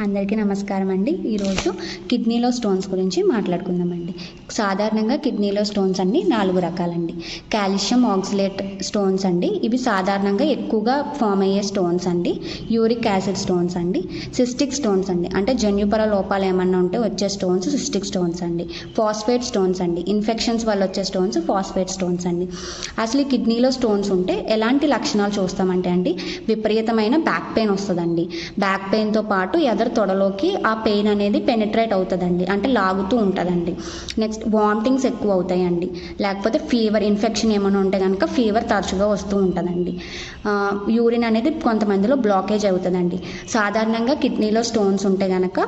అందరికీ నమస్కారం అండి. ఈరోజు కిడ్నీలో స్టోన్స్ గురించి మాట్లాడుకుందామండి. సాధారణంగా కిడ్నీలో స్టోన్స్ అన్ని నాలుగు రకాలండి. కాల్షియం ఆక్సిలేట్ స్టోన్స్ అండి. ఇవి సాధారణంగా ఎక్కువగా ఫామ్ అయ్యే స్టోన్స్ అండి. యూరిక్ యాసిడ్ స్టోన్స్ అండి. సిస్టిక్ స్టోన్స్ అండి. అంటే జన్యుపర లోపాలు ఏమన్నా ఉంటే వచ్చే స్టోన్స్ సిస్టిక్ స్టోన్స్ అండి. ఫాస్ఫేట్ స్టోన్స్ అండి. ఇన్ఫెక్షన్స్ వల్ల వచ్చే స్టోన్స్ ఫాస్ఫేట్ స్టోన్స్ అండి. అసలు ఈ కిడ్నీలో స్టోన్స్ ఉంటే ఎలాంటి లక్షణాలు చూస్తామంటే అండి విపరీతమైన బ్యాక్ పెయిన్ వస్తుందండి. బ్యాక్ పెయిన్తో పాటు ఎదర్ తొడలోకి ఆ పెయిన్ అనేది పెనిట్రేట్ అవుతుందండి. అంటే లాగుతూ ఉంటుందండి. నెక్స్ట్ వామిటింగ్స్ ఎక్కువ అవుతాయండి. లేకపోతే ఫీవర్ ఇన్ఫెక్షన్ ఏమైనా ఉంటే కనుక ఫీవర్ తరచుగా వస్తూ ఉంటుందండి. యూరిన్ అనేది కొంతమందిలో బ్లాకేజ్ అవుతుందండి. సాధారణంగా కిడ్నీలో స్టోన్స్ ఉంటే కనుక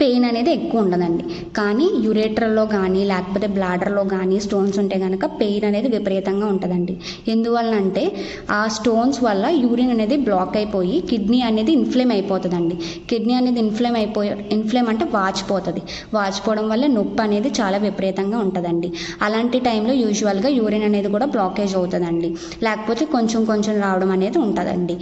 పెయిన్ అనేది ఎక్కువ ఉండదండి. కానీ యురేటర్లో కానీ లేకపోతే బ్లాడర్లో కానీ స్టోన్స్ ఉంటే కనుక పెయిన్ అనేది విపరీతంగా ఉంటుందండి. ఎందువల్ల అంటే ఆ స్టోన్స్ వల్ల యూరిన్ అనేది బ్లాక్ అయిపోయి కిడ్నీ అనేది ఇన్ఫ్లేమ్ అయిపోతుందండి. కిడ్నీ అనేది ఇన్ఫ్లేమ్ అయిపోయి ఇన్ఫ్లేమ్ అంటే వాచిపోతుంది. వాచిపోవడం వల్ల నొప్పి అనేది చాలా విపరీతంగా ఉంటుందండి. అలాంటి టైంలో యూజువల్గా యూరిన్ అనేది కూడా బ్లాకేజ్ అవుతుందండి. లేకపోతే కొంచెం కొంచెం రావడం అనేది ఉంటుందండి.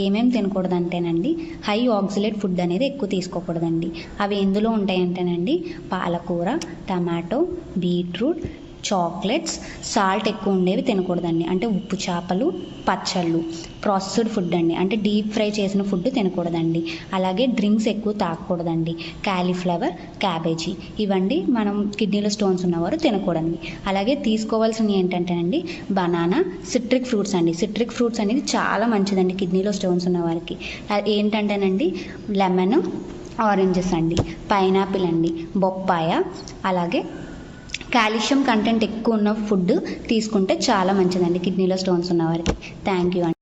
ఏమేమి తినకూడదు అంటేనండి హై ఆక్సిలేట్ ఫుడ్ అనేది ఎక్కువ తీసుకోకూడదండి. అవి ఎందులో ఉంటాయంటేనండి పాలకూర టమాటో బీట్రూట్ చాక్లెట్స్ సాల్ట్ ఎక్కువ ఉండేవి తినకూడదండి. అంటే ఉప్పు చేపలు పచ్చళ్ళు ప్రాసెస్డ్ ఫుడ్ అండి. అంటే డీప్ ఫ్రై చేసిన ఫుడ్ తినకూడదండి. అలాగే డ్రింక్స్ ఎక్కువ తాగకూడదండి. క్యాలీఫ్లవర్ క్యాబేజీ ఇవండి మనం కిడ్నీలో స్టోన్స్ ఉన్నవారు తినకూడదండి అలాగే తీసుకోవాల్సినవి ఏంటంటేనండి బనానా సిట్రిక్ ఫ్రూట్స్ అండి. సిట్రిక్ ఫ్రూట్స్ అనేది చాలా మంచిదండి కిడ్నీలో స్టోన్స్ ఉన్నవారికి. ఏంటంటేనండి లెమన్ ఆరెంజెస్ అండి పైనాపిల్ అండి బొప్పాయ అలాగే కాల్షియం కంటెంట్ ఎక్కువ ఉన్న ఫుడ్ తీసుకుంటే చాలా మంచిదండి. కిడ్నీలో స్టోన్స్ ఉన్న వారికి థ్యాంక్ యూ అండి.